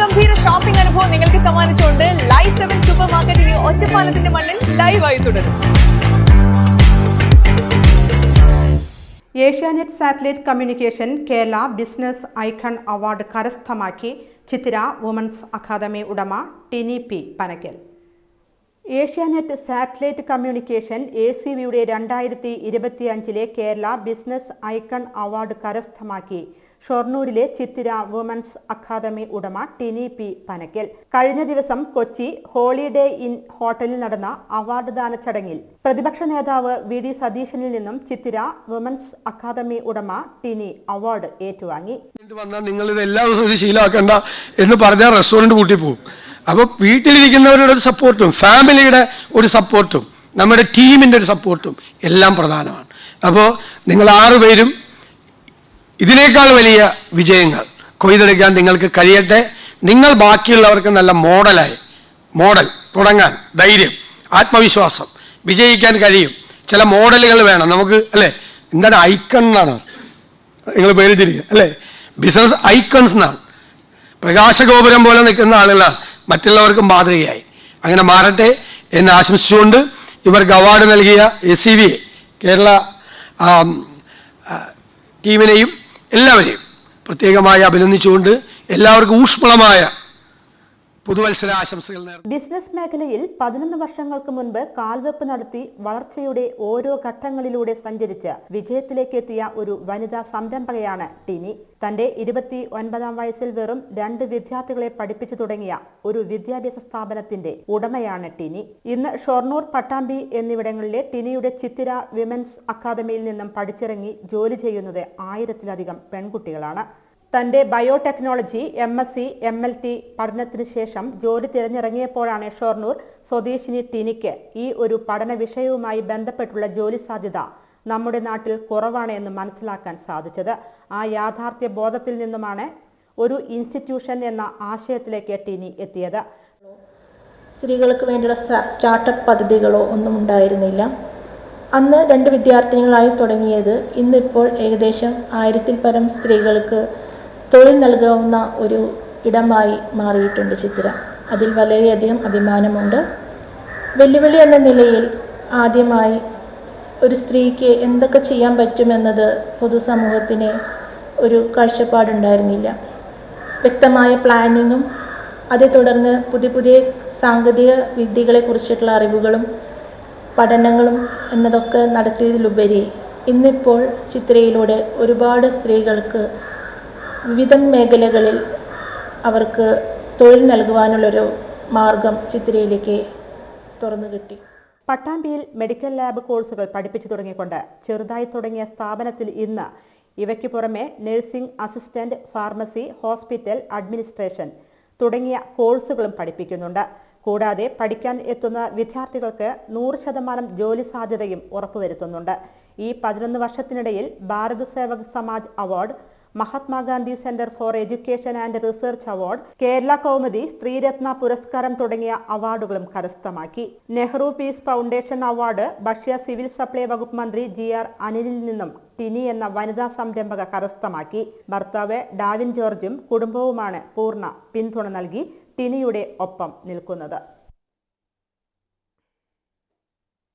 അതിഗംഭീര shopping അനുഭവം നിങ്ങൾക്ക് സമ്മാനിച്ചുകൊണ്ട് ലൈവ് സെവൻ സൂപ്പർ മാർക്കറ്റ് ഇനി ഒറ്റപ്പാലത്തിന്റെ മണ്ണിൽ ലൈവായി തുടരും. Asianet satellite communication Kerala business icon award കരസ്ഥമാക്കി ചിത്തിര വുമൻസ് അക്കാദമി ഉടമ Tini P Panakkal. Asianet satellite communication A C വിയുടെ രണ്ടായിരത്തി ഇരുപത്തിയഞ്ചിലെ കേരള ബിസിനസ് ഐക്കൺ അവാർഡ് കരസ്ഥമാക്കി ഷൊർണൂരിലെ ചിത്തിര വുമൻസ് അക്കാദമി ഉടമ ടിനി പി പനക്കൽ. കഴിഞ്ഞ ദിവസം കൊച്ചി ഹോളിഡേ ഇൻ ഹോട്ടലിൽ നടന്ന അവാർഡ് ദാന ചടങ്ങിൽ പ്രതിപക്ഷ നേതാവ് വി ഡി സതീശനിൽ നിന്നും ചിത്തിര വുമൻസ് അക്കാദമി ഉടമ ടിനി അവാർഡ് ഏറ്റുവാങ്ങി. നിങ്ങൾ ഇത് എന്ന് പറഞ്ഞാൽ റെസ്റ്റോറന്റ് കൂട്ടി പോകും അപ്പോൾ വീട്ടിലിരിക്കുന്നവരുടെ ഒരു സപ്പോർട്ടും ഫാമിലിയുടെ ഒരു സപ്പോർട്ടും നമ്മുടെ ടീമിന്റെ ഒരു സപ്പോർട്ടും എല്ലാം പ്രധാനമാണ്. അപ്പോൾ നിങ്ങൾ ആറുപേരും ഇതിനേക്കാൾ വലിയ വിജയങ്ങൾ. കൊയ്തെടുക്കാൻ നിങ്ങൾക്ക് കഴിയട്ടെ. നിങ്ങൾ ബാക്കിയുള്ളവർക്ക് നല്ല മോഡലായി മോഡൽ തുടങ്ങാൻ ധൈര്യം ആത്മവിശ്വാസം വിജയിക്കാൻ കഴിയും. ചില മോഡലുകൾ വേണം. നമുക്ക് അല്ലേ? എന്താണ് ഐക്കൺ എന്നാണ് നിങ്ങൾ പേരിട്ടിരിക്കുക അല്ലേ? ബിസിനസ് ഐക്കൺസ് എന്നാണ്. പ്രകാശഗോപുരം പോലെ നിൽക്കുന്ന ആളുകളാണ്. മറ്റുള്ളവർക്കും മാതൃകയായി. അങ്ങനെ മാറട്ടെ എന്ന് ആശംസിച്ചുകൊണ്ട് ഇവർക്ക് അവാർഡ് നൽകിയ എസ് സി വി കേരള ടീമിനെയും എല്ലാവരെയും പ്രത്യേകമായി അഭിനന്ദിച്ചുകൊണ്ട് എല്ലാവർക്കും ഊഷ്മളമായ പുതുവത്സര ആശംസകൾ നേർന്നു. ബിസിനസ് മേഖലയിൽ പതിനൊന്ന് വർഷങ്ങൾക്ക് മുൻപ് കാൽവെപ്പ് നടത്തി വളർച്ചയുടെ ഓരോ ഘട്ടങ്ങളിലൂടെ സഞ്ചരിച്ച് വിജയത്തിലേക്ക് എത്തിയ ഒരു വനിതാ സംരംഭകയാണ് ടിനി. തന്റെ ഇരുപത്തി ഒൻപതാം വയസ്സിൽ വെറും രണ്ട് വിദ്യാർത്ഥികളെ പഠിപ്പിച്ചു തുടങ്ങിയ ഒരു വിദ്യാഭ്യാസ സ്ഥാപനത്തിന്റെ ഉടമയാണ് ടിനി. ഇന്ന് ഷൊർണൂർ പട്ടാമ്പി എന്നിവിടങ്ങളിലെ ടിനിയുടെ ചിത്തിര വിമൻസ് അക്കാദമിയിൽ നിന്നും പഠിച്ചിറങ്ങി ജോലി ചെയ്യുന്നത് ആയിരത്തിലധികം പെൺകുട്ടികളാണ്. തന്റെ biotechnology M S C M L T പഠനത്തിന് ശേഷം ജോലി തിരഞ്ഞിറങ്ങിയപ്പോഴാണ് ഷൊർണൂർ സ്വദേശിനി ടിനിക്ക് ഈ ഒരു പഠന വിഷയവുമായി ബന്ധപ്പെട്ടുള്ള ജോലി സാധ്യത നമ്മുടെ നാട്ടിൽ കുറവാണ് എന്ന് മനസ്സിലാക്കാൻ സാധിച്ചത്. ആ യാഥാർത്ഥ്യ ബോധത്തിൽ നിന്നുമാണ് ഒരു ഇൻസ്റ്റിറ്റ്യൂഷൻ എന്ന ആശയത്തിലേക്ക് ടിനി എത്തിയത്. സ്ത്രീകൾക്ക് വേണ്ടിയുള്ള സ്റ്റാർട്ടപ്പ് പദ്ധതികളോ ഒന്നും ഉണ്ടായിരുന്നില്ല. അന്ന് രണ്ട് വിദ്യാർത്ഥിനികളായി തുടങ്ങിയത് ഇന്നിപ്പോൾ ഏകദേശം ആയിരത്തിൽ പരം സ്ത്രീകൾക്ക് തൊഴിൽ നൽകാവുന്ന ഒരു ഇടമായി മാറിയിട്ടുണ്ട് ചിത്ര. അതിൽ വളരെയധികം അഭിമാനമുണ്ട്. വെല്ലുവിളി എന്ന നിലയിൽ ആദ്യമായി ഒരു സ്ത്രീക്ക് എന്തൊക്കെ ചെയ്യാൻ പറ്റുമെന്നത് പൊതുസമൂഹത്തിന് ഒരു കാഴ്ചപ്പാടുണ്ടായിരുന്നില്ല. വ്യക്തമായ പ്ലാനിങ്ങും അതേ തുടർന്ന് പുതിയ പുതിയ സാങ്കേതിക വിദ്യകളെ കുറിച്ചിട്ടുള്ള അറിവുകളും പഠനങ്ങളും എന്നതൊക്കെ നടത്തിയതിലുപരി ഇന്നിപ്പോൾ ചിത്രയിലൂടെ ഒരുപാട് സ്ത്രീകൾക്ക് വിവിധ മേഖലകളിൽ അവർക്ക് തൊഴിൽ നൽകുവാനുള്ളൊരു മാർഗം ചിത്രയിലേക്ക് തുറന്നു കിട്ടി. പട്ടാമ്പിയിൽ മെഡിക്കൽ ലാബ് കോഴ്സുകൾ പഠിപ്പിച്ചു തുടങ്ങിക്കൊണ്ട് ചെറുതായി തുടങ്ങിയ സ്ഥാപനത്തിൽ ഇന്ന് ഇവയ്ക്ക് പുറമെ nursing assistant pharmacy hospital administration തുടങ്ങിയ കോഴ്സുകളും പഠിപ്പിക്കുന്നുണ്ട്. കൂടാതെ പഠിക്കാൻ എത്തുന്ന വിദ്യാർത്ഥികൾക്ക് നൂറ് ശതമാനം ജോലി സാധ്യതയും ഉറപ്പുവരുത്തുന്നുണ്ട്. ഈ പതിനൊന്ന് വർഷത്തിനിടയിൽ Bharat Sevak Samaj award Mahatma Gandhi centre for education and research award Kerala Kaumudi Sthreeratna പുരസ്കാരം തുടങ്ങിയ അവാർഡുകളും കരസ്ഥമാക്കി. നെഹ്റു പീസ് ഫൗണ്ടേഷൻ അവാർഡ് ഭക്ഷ്യ സിവിൽ സപ്ലൈ വകുപ്പ് മന്ത്രി ജി ആർ അനിലിൽ നിന്നും ടിനി എന്ന വനിതാ സംരംഭക കരസ്ഥമാക്കി. ഭർത്താവ് ഡാവിൻ ജോർജും കുടുംബവുമാണ് പൂർണ പിന്തുണ നൽകി ടിനിയുടെ ഒപ്പം നിൽക്കുന്നത്.